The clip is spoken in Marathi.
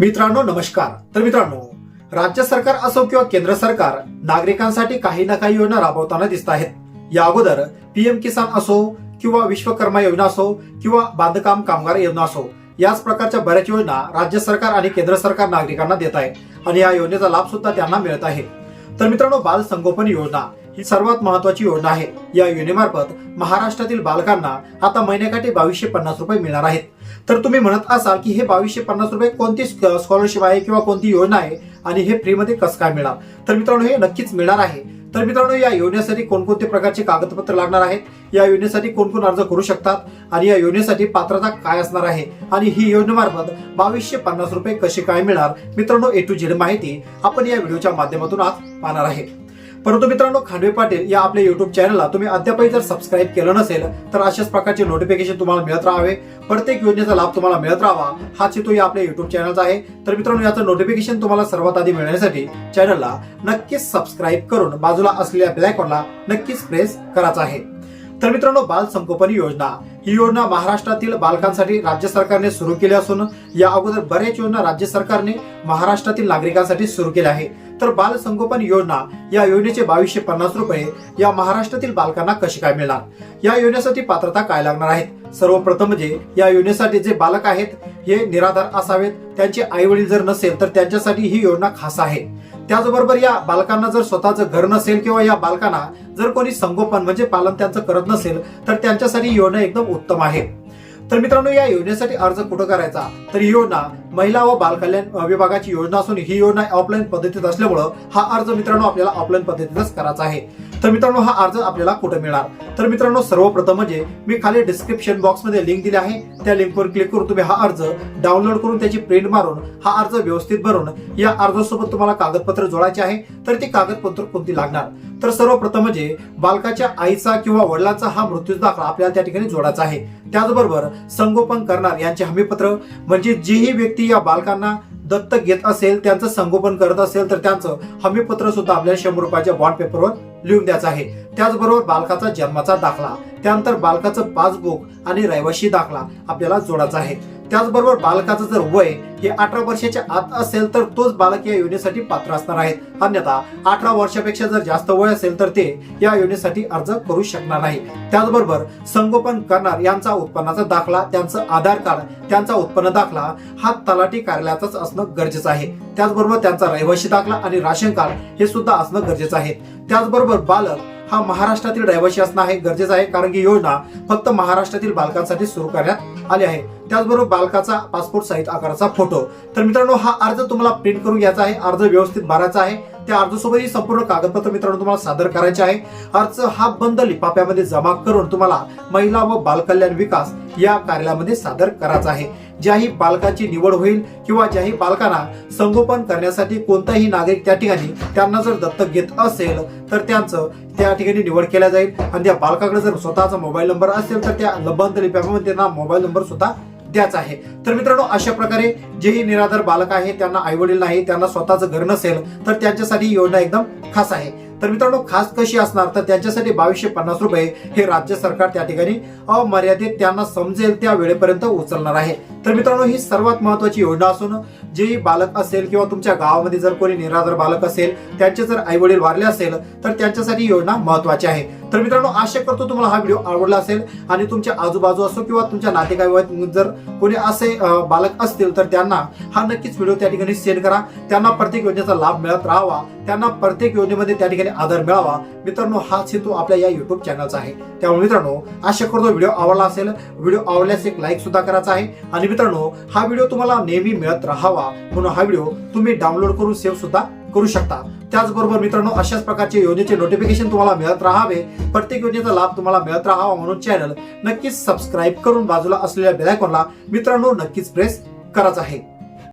मित्रांनो नमस्कार. तर मित्रांनो राज्य सरकार असो किंवा केंद्र सरकार नागरिकांसाठी काही ना काही योजना राबवताना दिसत आहेत. या अगोदर पीएम किसान असो किंवा विश्वकर्मा योजना असो किंवा बांधकाम कामगार योजना असो याच प्रकारच्या बऱ्याच योजना राज्य सरकार आणि केंद्र सरकार नागरिकांना देत आहे आणि या योजनेचा लाभ सुद्धा त्यांना मिळत आहे. तर मित्रांनो बाल संगोपन योजना ही सर्वात महत्वाची योजना आहे. या योजनेमार्फत महाराष्ट्रातील बालकांना आता महिन्याकाठी बावीसशे पन्नास रुपये मिळणार आहेत. तर तुम्ही म्हणत असाल की हे बावीसशे पन्नास रुपये कोणती स्कॉलरशिप आहे किंवा कोणती योजना आहे आणि हे फ्रीमध्ये कसं काय मिळणार? तर मित्रांनो हे नक्कीच मिळणार आहे. तर मित्रांनो या योजनेसाठी कोणकोणते प्रकारचे कागदपत्र लागणार आहेत? या योजनेसाठी कोण कोण अर्ज करू शकतात? आणि या योजनेसाठी पात्रता काय असणार आहे? आणि ही योजनेमार्फत बावीसशे पन्नास रुपये कसे काय मिळणार? मित्रांनो ए टू झेड माहिती आपण या व्हिडिओच्या माध्यमातून आज पाहणार आहे. परंतु मित्रांनो खांडवे पाटील या आपल्या युट्यूब चॅनलला तुम्ही अद्यापही जर सबस्क्राईब केलं नसेल तर अशाच प्रकारचे नोटिफिकेशन तुम्हाला मिळत राहावे. प्रत्येक योजनेचा लाभ तुम्हाला मिळत राहावा. हाच हेतू या आपल्या युट्यूब चॅनलचा आहे. तर मित्रांनो याचं नोटिफिकेशन तुम्हाला सर्वात आधी मिळण्यासाठी चॅनलला नक्कीच सबस्क्राईब करून बाजूला असलेल्या ब्लॅकॉनला नक्कीच प्रेस करायचा आहे. तर मित्रांनो बाल संगोपन योजना ही योजना महाराष्ट्रातील बालकांसाठी राज्य सरकारने सुरू केली असून या अगोदर बऱ्याच योजना राज्य सरकारने महाराष्ट्रातील नागरिकांसाठी सुरू केल्या आहे तर बाल संगोपन योजना या योजनेचे बावीसशे पन्नास रुपये या महाराष्ट्रातील बालकांना कसे काय मिळणार? या योजनेसाठी पात्रता काय लागणार आहेत? सर्वप्रथम म्हणजे या योजनेसाठी जे बालक आहेत हे निराधार असावेत. त्यांचे आई वडील जर नसेल तर त्यांच्यासाठी ही योजना खास आहे. त्याचबरोबर या बालकांना जर स्वतःचं घर नसेल किंवा या बालकांना जर कोणी संगोपन म्हणजे पालन त्यांचं करत नसेल तर त्यांच्यासाठी योजना एकदम उत्तम आहे. तर मित्रांनो या योजनेसाठी अर्ज कुठं करायचा? तर ही योजना महिला व बालकल्याण विभागाची योजना असून ही योजना ऑफलाईन पद्धतीत असल्यामुळं हा अर्ज मित्रांनो आपल्याला ऑफलाईन पद्धतीतच करायचा आहे. तर मित्रांनो हा अर्ज आपल्याला कुठे मिळणार? तर मित्रांनो सर्वप्रथम म्हणजे मी खाली डिस्क्रिप्शन बॉक्समध्ये लिंक दिली आहे. त्या लिंकवर क्लिक करून तुम्ही हा अर्ज डाउनलोड करून त्याची प्रिंट मारून हा अर्ज व्यवस्थित भरून या अर्जासोबत तुम्हाला कागदपत्र जोडायचे आहे. तर ती कागदपत्र कोणती लागणार? तर सर्वप्रथम म्हणजे बालकाच्या आईचा किंवा वडिलांचा हा मृत्यू दाखला आपल्याला त्या ठिकाणी जोडायचा आहे. त्याचबरोबर संगोपन करणार यांचे हमीपत्र म्हणजे जीही व्यक्ती या बालकांना दत्तक घेत असेल त्यांचं संगोपन करत असेल तर त्यांचं हमीपत्र सुद्धा आपल्याला शंभर रुपयाच्या बॉन्ड पेपरवर लिहून द्यायचं आहे. त्याचबरोबर बालकाचा जन्माचा दाखला त्यानंतर बालकाचं पासबुक आणि रहिवाशी दाखला आपल्याला जोडायचा आहे. त्याचबरोबर बालकाचं जर वय हे अठरा वर्षाच्या आत असेल तर तोच बालक या योजनेसाठी पात्र असणार आहेत. अन्यथा अठरा वर्षापेक्षा जर जास्त वय असेल तर ते या योजनेसाठी अर्ज करू शकणार नाही. त्याचबरोबर संगोपन करणार यांचा उत्पन्नाचा दाखला त्यांचं आधार कार्ड त्यांचा उत्पन्न दाखला हा तलाठी कार्यालयाचाच असणं गरजेचं आहे. त्याचबरोबर त्यांचा रहिवाशी दाखला आणि राशन कार्ड हे सुद्धा असणं गरजेचं आहे. त्याचबरोबर बालक हा महाराष्ट्रातील रहिवाशी असणं हे गरजेचं आहे कारण की योजना फक्त महाराष्ट्रातील बालकांसाठी सुरू करण्यात आली आहे. त्याचबरोबर बालकाचा पासपोर्ट साईज आकाराचा फोटो तर मित्रांनो हा अर्ज तुम्हाला प्रिंट करून घ्यायचा आहे. अर्ज व्यवस्थित भरायचा आहे. त्या अर्जासोबत संपूर्ण कागदपत्र मित्रांनो तुम्हाला सादर करायचे आहे. अर्ज हा बंद लिफाफ्यामध्ये जमा करून तुम्हाला महिला व बालकल्याण विकास या कार्यालयामध्ये सादर करायचा आहे. ज्याही बालकाची निवड होईल किंवा ज्याही बालकांना संगोपन करण्यासाठी कोणताही नागरिक त्या ठिकाणी त्यांना जर दत्तक घेत असेल तर त्यांचं त्या ठिकाणी निवड केल्या जाईल. आणि त्या बालकाकडे जर स्वतःचा मोबाईल नंबर असेल तर त्या बंद लिफाफ्यामध्ये त्यांना मोबाईल नंबर सुद्धा द्याच आहे. तर मित्रांनो अशा प्रकारे जे निराधार बालक आहे त्यांना आई वडील नाही त्यांना स्वतःचं घर नसेल तर त्यांच्यासाठी ही योजना एकदम खास आहे. तर मित्रांनो खास कशी असणार? तर त्यांच्यासाठी बावीसशे पन्नास रुपये हे राज्य सरकार त्या ठिकाणी अमर्यादित त्यांना समजेल त्या वेळेपर्यंत उचलणार आहे. तर मित्रांनो ही सर्वात महत्वाची योजना असून जे बालक असेल किंवा तुमच्या गावामध्ये जर कोणी निराधार बालक असेल त्यांचे जर आई वडील वारले असेल तर त्यांच्यासाठी योजना महत्वाची आहे. तर मित्रांनो आशा करतो तुम्हाला हा व्हिडिओ आवडला असेल आणि तुमच्या आजूबाजू असो किंवा तुमच्या नातेवाईक जर कोणी असे बालक असतील तर त्यांना हा नक्कीच व्हिडिओ त्या ठिकाणी सेंड करा. त्यांना प्रत्येक योजनेचा लाभ मिळत राहावा. त्यांना प्रत्येक योजनेमध्ये त्या ठिकाणी आधार मिळावा. मित्रांनो हाच हेतू आपल्या या युट्यूब चॅनलचा आहे. त्यामुळे मित्रांनो आशा करतो व्हिडिओ आवडला असेल. व्हिडिओ आवडल्यास एक लाईक सुद्धा करायचा आहे. आणि मित्रांनो हा व्हिडिओ तुम्हाला नेहमी मिळत राहावा. म्हणून हा व्हिडिओ तुम्ही डाउनलोड करून सेव्ह सुद्धा करू शकता. त्याचबरोबर मित्रांनो अशाच प्रकारचे योजनेचे नोटिफिकेशन तुम्हाला मिळत राहावे. प्रत्येक योजनेचा लाभ तुम्हाला मिळत राहावा म्हणून चॅनल नक्कीच सबस्क्राईब करून बाजूला असलेल्या बेलायकॉनला मित्रांनो नक्कीच प्रेस करायचं आहे.